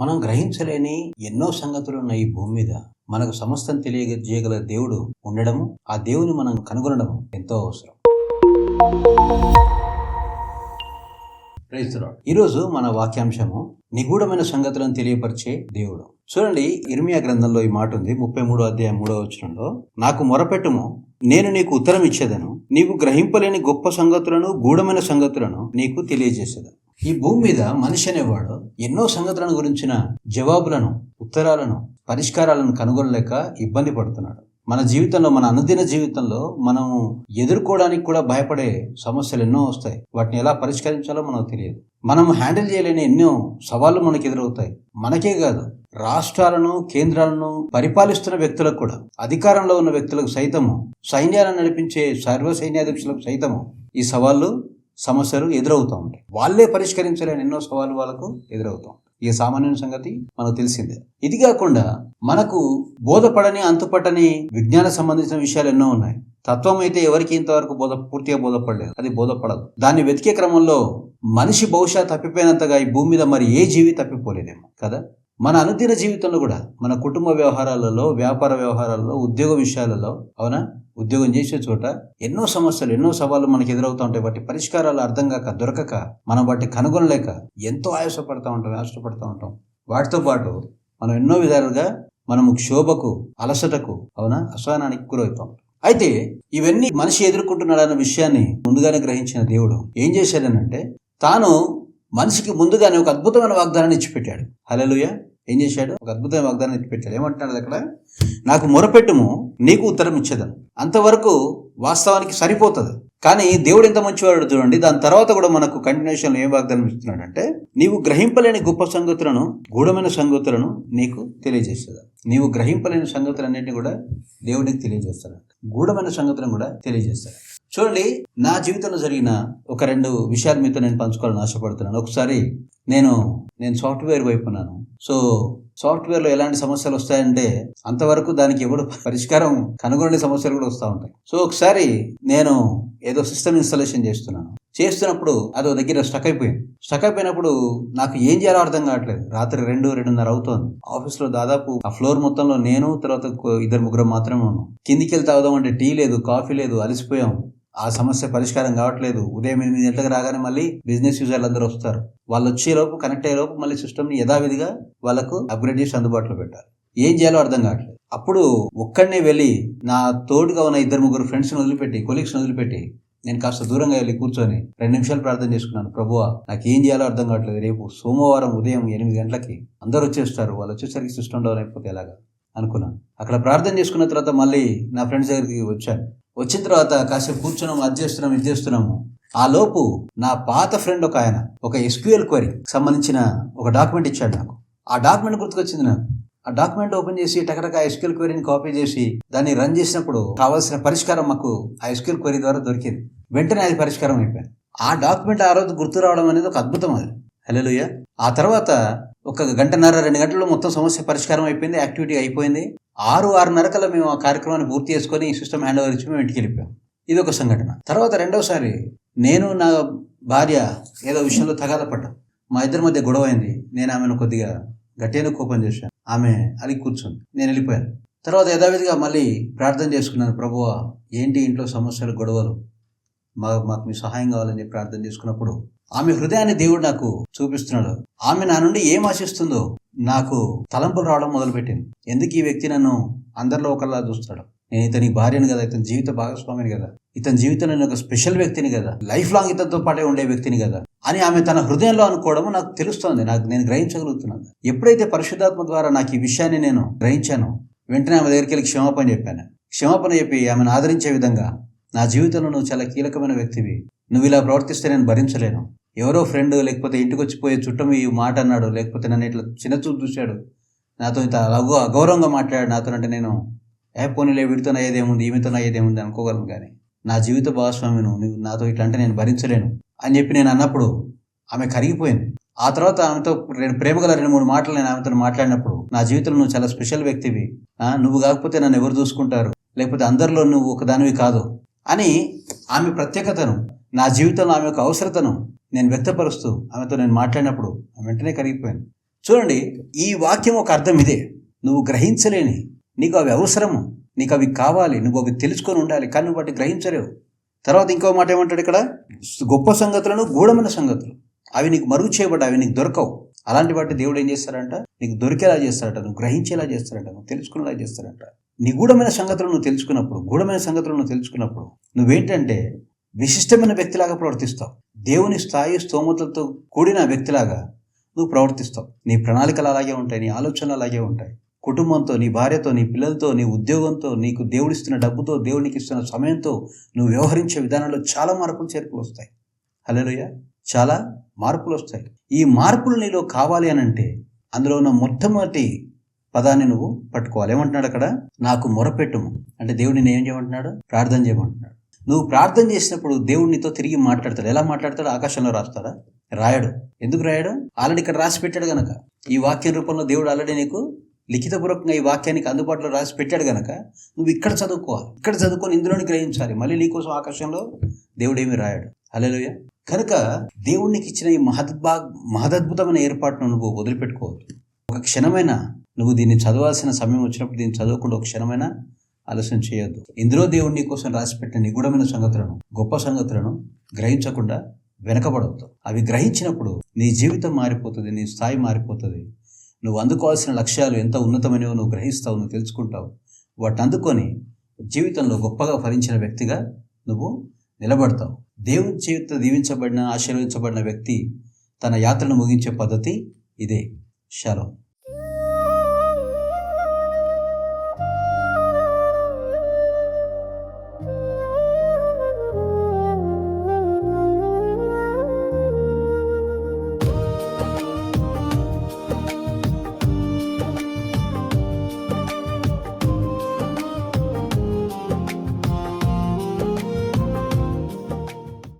మనం గ్రహించలేని ఎన్నో సంగతులు ఉన్న ఈ భూమి మీద. మనకు సమస్తం తెలియజేయగల దేవుడు ఉండడము ఆ దేవుని మనం కనుగొనడము ఎంతో అవసరం. ఈరోజు మన వాక్యాంశము నిగూఢమైన సంగతులను తెలియపరిచే దేవుడు. చూడండి ఇర్మియా గ్రంథంలో ఈ మాట ఉంది ముప్పై మూడో అధ్యాయం మూడో వచనంలో నాకు మొరపెట్టుము నేను నీకు ఉత్తరం ఇచ్చేదను నీవు గ్రహింపలేని గొప్ప సంగతులను గూఢమైన సంగతులను నీకు తెలియజేసేదను. ఈ భూమి మీద మనిషి అనేవాడు ఎన్నో సంగతులను గురించిన జవాబులను ఉత్తరాలను పరిష్కారాలను కనుగొనలేక ఇబ్బంది పడుతున్నాడు. మన జీవితంలో మన అనుదిన జీవితంలో మనము ఎదుర్కోవడానికి కూడా భయపడే సమస్యలు ఎన్నో వస్తాయి. వాటిని ఎలా పరిష్కరించాలో మనకు తెలియదు. మనం హ్యాండిల్ చేయలేని ఎన్నో సవాళ్ళు మనకు ఎదురవుతాయి. మనకే కాదు రాష్ట్రాలను కేంద్రాలను పరిపాలిస్తున్న వ్యక్తులకు కూడా అధికారంలో ఉన్న వ్యక్తులకు సైతము సైన్యాలను నడిపించే సర్వ సైన్యాధ్యక్షులకు సైతము ఈ సవాళ్ళు సమస్యలు ఎదురవుతూ ఉంటాయి. వాళ్ళే పరిష్కరించలేని ఎన్నో సవాళ్ళు వాళ్ళకు ఎదురవుతాం ఈ సామాన్య సంగతి మనకు తెలిసిందే. ఇది కాకుండా మనకు బోధపడని అంతుపట్టని విజ్ఞాన సంబంధించిన విషయాలు ఎన్నో ఉన్నాయి. తత్వం అయితే ఎవరికి ఇంతవరకు బోధ పూర్తిగా బోధపడలేదు. అది బోధపడదు. దాన్ని వెతికే క్రమంలో మనిషి బహుశా తప్పిపోయినంతగా ఈ భూమి మీద మరి ఏ జీవి తప్పిపోలేదేమో కదా? మన అనుదిన జీవితంలో కూడా మన కుటుంబ వ్యవహారాలలో వ్యాపార వ్యవహారాలలో ఉద్యోగ విషయాలలో అవునా? ఉద్యోగం చేసే చోట ఎన్నో సమస్యలు ఎన్నో సవాళ్ళు మనకి ఎదురవుతూ ఉంటాయి. వాటి పరిష్కారాలు అర్థం కాక దొరకక మనం వాటి కనుగొనలేక ఎంతో ఆయాసపడతా ఉంటాం ఆశపడతా ఉంటాం. వాటితో పాటు మనం ఎన్నో విధాలుగా మనము క్షోభకు అలసటకు అవునా? అసహనానికి గురవుతాం. అయితే ఇవన్నీ మనిషి ఎదుర్కొంటున్నాడన్న విషయాన్ని ముందుగానే గ్రహించిన దేవుడు ఏం చేశాడనంటే తాను మనిషికి ముందుగానే ఒక అద్భుతమైన వాగ్దానాన్ని ఇచ్చిపెట్టాడు. హలలుయ ఏం చేశాడు? ఒక అద్భుతమైన వాగ్దానం ఎత్తిపెట్టాడు ఏమంటున్నాడు అక్కడ? నాకు మొరపెట్టుము నీకు ఉత్తరం ఇచ్చేదను. అంతవరకు వాస్తవానికి సరిపోతుంది. కానీ దేవుడు ఎంత మంచివాడు చూడండి. దాని తర్వాత కూడా మనకు కంటిన్యూషన్ ఏం వాగ్దానం ఇస్తున్నాడంటే నీవు గ్రహింపలేని గొప్ప సంగతులను గూఢమైన సంగతులను నీకు తెలియజేస్తుంది నీవు గ్రహింపలేని సంగతులన్నింటినీ కూడా దేవుడికి తెలియజేస్తాడు. గూఢమైన సంగతులను కూడా తెలియజేస్తాడు. చూడండి నా జీవితంలో జరిగిన ఒక రెండు విషయాలు మీతో నేను పంచుకోవాలని ఆశపడుతున్నాను. ఒకసారి నేను నేను సాఫ్ట్వేర్ వైపు ఉన్నాను సో సాఫ్ట్వేర్లో ఎలాంటి సమస్యలు వస్తాయంటే అంతవరకు దానికి ఎవడు పరిష్కారం కనుగొనే సమస్యలు కూడా వస్తూ ఉంటాయి. సో ఒకసారి నేను ఏదో సిస్టమ్ ఇన్స్టాలేషన్ చేస్తున్నాను. చేస్తున్నప్పుడు అది ఒక దగ్గర స్టక్ అయిపోయింది. స్టక్ అయిపోయినప్పుడు నాకు ఏం చేయాలో అర్థం కావట్లేదు. రాత్రి రెండు రెండున్నర అవుతోంది. ఆఫీస్లో దాదాపు ఆ ఫ్లోర్ మొత్తంలో నేను తర్వాత ఇద్దరు ముగ్గురు మాత్రమే ఉన్నాం. కిందికి వెళ్తా అవుదాం అంటే టీ లేదు కాఫీ లేదు అలసిపోయాం. ఆ సమస్య పరిష్కారం కావట్లేదు. ఉదయం ఎనిమిది గంటలకు రాగానే మళ్ళీ బిజినెస్ యూజర్లు అందరూ వస్తారు. వాళ్ళు వచ్చేలోపు కనెక్ట్ అయ్యేలోపు మళ్ళీ సిస్టమ్ని యథావిధిగా వాళ్ళకు అప్గ్రేడ్ చేసి అందుబాటులో పెట్టాలి. ఏం చేయాలో అర్థం కావట్లేదు. అప్పుడు ఒక్కడనే వెళ్ళి నా తోడుగా ఉన్న ఇద్దరు ముగ్గురు ఫ్రెండ్స్ని వదిలిపెట్టి కొలీగ్స్ని వదిలిపెట్టి నేను కాస్త దూరంగా వెళ్ళి కూర్చొని రెండు నిమిషాలు ప్రార్థన చేసుకున్నాను. ప్రభువా నాకు ఏం చేయాలో అర్థం కావట్లేదు. రేపు సోమవారం ఉదయం ఎనిమిది గంటలకి అందరూ వచ్చేస్తారు. వాళ్ళు వచ్చేసరికి సిస్టమ్ డౌన్ అయిపోతే ఎలాగా? అనుకున్నాను. అక్కడ ప్రార్థన చేసుకున్న తర్వాత మళ్ళీ నా ఫ్రెండ్స్ దగ్గరికి వచ్చాను. వచ్చిన తర్వాత కాసేపు కూర్చున్నాము అది చేస్తున్నాం ఇది చేస్తున్నాము. ఆ లోపు నా పాత ఫ్రెండ్ ఒక ఆయన ఒక ఎస్క్యూఎల్ క్వరీ సంబంధించిన ఒక డాక్యుమెంట్ ఇచ్చాడు నాకు. ఆ డాక్యుమెంట్ గుర్తుకొచ్చింది నాకు. ఆ డాక్యుమెంట్ ఓపెన్ చేసి టకటక ఎస్క్యూఎల్ క్వరీని కాపీ చేసి దాన్ని రన్ చేసినప్పుడు కావాల్సిన పరిష్కారం మాకు ఆ ఎస్క్యూఎల్ క్వరీ ద్వారా దొరికింది. వెంటనే అది పరిష్కారం అయిపోయింది. ఆ డాక్యుమెంట్ ఆ రోజు గుర్తు రావడం అనేది ఒక అద్భుతం అది. హలోయ ఆ తర్వాత ఒక గంటన్నర రెండు గంటల్లో మొత్తం సమస్య పరిష్కారం అయిపోయింది యాక్టివిటీ అయిపోయింది. ఆరు ఆరు కల్లా మేము ఆ కార్యక్రమాన్ని పూర్తి చేసుకొని సిస్టమ్ హ్యాండ్ ఓవర్ ఇచ్చి మేము ఇంటికి వెళ్ళిపోయాం. ఇది ఒక సంఘటన. తర్వాత రెండవసారి నేను నా భార్య ఏదో విషయంలో తగాద పడ్డాం. మా ఇద్దరి మధ్య గొడవ అయింది. నేను ఆమెను కొద్దిగా గట్టిన కోపం చేశాను. ఆమె అలిగి కూర్చుంది. నేను వెళ్ళిపోయాను. తర్వాత యథావిధిగా మళ్ళీ ప్రార్థన చేసుకున్నాను. ప్రభువ ఏంటి ఇంట్లో సమస్యలు గొడవలు? మా మాకు మీ సహాయం కావాలని ప్రార్థన చేసుకున్నప్పుడు ఆమె హృదయాన్ని దేవుడు నాకు చూపిస్తున్నాడు. ఆమె నా నుండి ఏం ఆశిస్తుందో నాకు తలంపులు రావడం మొదలుపెట్టింది. ఎందుకు ఈ వ్యక్తి నన్ను అందరిలో ఒకలా చూస్తాడు? నేను ఇతని భార్యను కదా ఇతని జీవిత భాగస్వామిని కదా ఇతని జీవితంలో నేను ఒక స్పెషల్ వ్యక్తిని కదా లైఫ్ లాంగ్ ఇతనితో పాటే ఉండే వ్యక్తిని కదా అని ఆమె తన హృదయంలో అనుకోవడం నాకు తెలుస్తోంది. నాకు నేను గ్రహించగలుగుతున్నాను. ఎప్పుడైతే పరిశుద్ధాత్మ ద్వారా నాకు ఈ విషయాన్ని నేను గ్రహించానో వెంటనే ఆమె దగ్గరికి వెళ్ళి క్షమాపణ చెప్పాను. క్షమాపణ చెప్పి ఆమెను ఆదరించే విధంగా నా జీవితంలో నువ్వు చాలా కీలకమైన వ్యక్తివి. నువ్వు ఇలా ప్రవర్తిస్తే నేను భరించలేను. ఎవరో ఫ్రెండ్ లేకపోతే ఇంటికి వచ్చిపోయే చుట్టం ఈ మాట అన్నాడు లేకపోతే నన్ను ఇట్లా చిన్న చూపు చూశాడు. నాతో ఇంత అగౌ అగౌరవంగా మాట్లాడాడు నాతో అంటే నేను ఏ పోనీలే వీడితో అయ్యేదేముంది ఈమెతో అయ్యేదేముంది అనుకోగలను కానీ నా జీవిత భాగస్వామిను నువ్వు నాతో ఇట్లా అంటే నేను భరించలేను అని చెప్పి నేను అన్నప్పుడు ఆమె కరిగిపోయింది. ఆ తర్వాత ఆమెతో రెండు ప్రేమ గల రెండు మూడు మాటలు నేను ఆమెతో మాట్లాడినప్పుడు నా జీవితంలో నువ్వు చాలా స్పెషల్ వ్యక్తివి. నువ్వు కాకపోతే నన్ను ఎవరు చూసుకుంటారు? లేకపోతే అందరిలో నువ్వు ఒకదానివి కాదు అని ఆమె ప్రత్యేకతను నా జీవితంలో ఆమె యొక్క అవసరతను నేను వ్యక్తపరుస్తూ ఆమెతో నేను మాట్లాడినప్పుడు ఆమె వెంటనే కరిగిపోయాను. చూడండి ఈ వాక్యం ఒక అర్థం ఇదే. నువ్వు గ్రహించలేని నీకు అవి అవసరము నీకు అవి కావాలి నువ్వు అవి తెలుసుకొని ఉండాలి కానీ నువ్వు వాటిని గ్రహించలేవు. తర్వాత ఇంకో మాట ఏమంటాడు ఇక్కడ? గొప్ప సంగతులను గూఢమైన సంగతులు. అవి నీకు మరుగు చేయబడ్డా అవి నీకు దొరకవు. అలాంటి వాటి దేవుడు ఏం చేస్తాడంట? నీకు దొరికేలా చేస్తాడట నువ్వు గ్రహించేలా చేస్తాడంట నువ్వు తెలుసుకునేలా చేస్తాడంట. నిగూఢమైన సంగతులు నువ్వు తెలుసుకున్నప్పుడు గూఢమైన సంగతులు నువ్వు తెలుసుకున్నప్పుడు నువ్వేంటంటే విశిష్టమైన వ్యక్తిలాగా ప్రవర్తిస్తావు. దేవుని స్థాయి స్తోమతలతో కూడిన వ్యక్తిలాగా నువ్వు ప్రవర్తిస్తావు. నీ ప్రణాళికలు అలాగే ఉంటాయి నీ ఆలోచనలు అలాగే ఉంటాయి. కుటుంబంతో నీ భార్యతో నీ పిల్లలతో నీ ఉద్యోగంతో నీకు దేవుడిస్తున్న డబ్బుతో దేవునికి ఇస్తున్న సమయంతో నువ్వు వ్యవహరించే విధానంలో చాలా మార్పులు చేర్పులు వస్తాయి. హలోయ చాలా మార్పులు వస్తాయి. ఈ మార్పులు నీలో కావాలి అని అంటే అందులో ఉన్న మొట్టమొదటి పదాన్ని నువ్వు పట్టుకోవాలి. ఏమంటున్నాడు అక్కడ? నాకు మొరపెట్టుము. అంటే దేవుడిని ఏం చేయమంటున్నాడు? ప్రార్థన చేయమంటున్నాడు. నువ్వు ప్రార్థన చేసినప్పుడు దేవుడు నీతో తిరిగి మాట్లాడతాడు. ఎలా మాట్లాడతాడు? ఆకాశంలో రాస్తాడా? రాయడు. ఎందుకు రాయడు? ఆల్రెడీ ఇక్కడ రాసి పెట్టాడు గనక. ఈ వాక్యం రూపంలో దేవుడు ఆల్రెడీ నీకు లిఖితపూర్వకంగా ఈ వాక్యానికి అందుబాటులో రాసి పెట్టాడు గనక నువ్వు ఇక్కడ చదువుకోవాలి. ఇక్కడ చదువుకొని ఇందులోని గ్రహించాలి. మళ్ళీ నీకోసం ఆకాశంలో దేవుడు ఏమి రాయడు. అలెలుయ కనుక దేవుడికి ఇచ్చిన ఈ మహద్భా మహదద్భుతమైన ఏర్పాటును నువ్వు వదిలిపెట్టుకోవద్దు. ఒక క్షణమైనా నువ్వు దీన్ని చదవాల్సిన సమయం వచ్చినప్పుడు దీన్ని చదవకుండా ఒక క్షణమైనా ఆలస్యం చేయొద్దు. ఇందులో దేవుడు నీ కోసం రాసిపెట్టిన నిగూఢమైన సంగతులను గొప్ప సంగతులను గ్రహించకుండా వెనకబడవద్దు అవి గ్రహించినప్పుడు నీ జీవితం మారిపోతుంది నీ స్థాయి మారిపోతుంది. నువ్వు అందుకోవాల్సిన లక్ష్యాలు ఎంత ఉన్నతమైనవో నువ్వు గ్రహిస్తావు నువ్వు తెలుసుకుంటావు. వాటిని అందుకొని జీవితంలో గొప్పగా ఫలించిన వ్యక్తిగా నువ్వు నిలబడతావు. దేవుని చేత దీవించబడిన ఆశీర్వదించబడిన వ్యక్తి తన యాత్రను ముగించే పద్ధతి ఇదే. శలం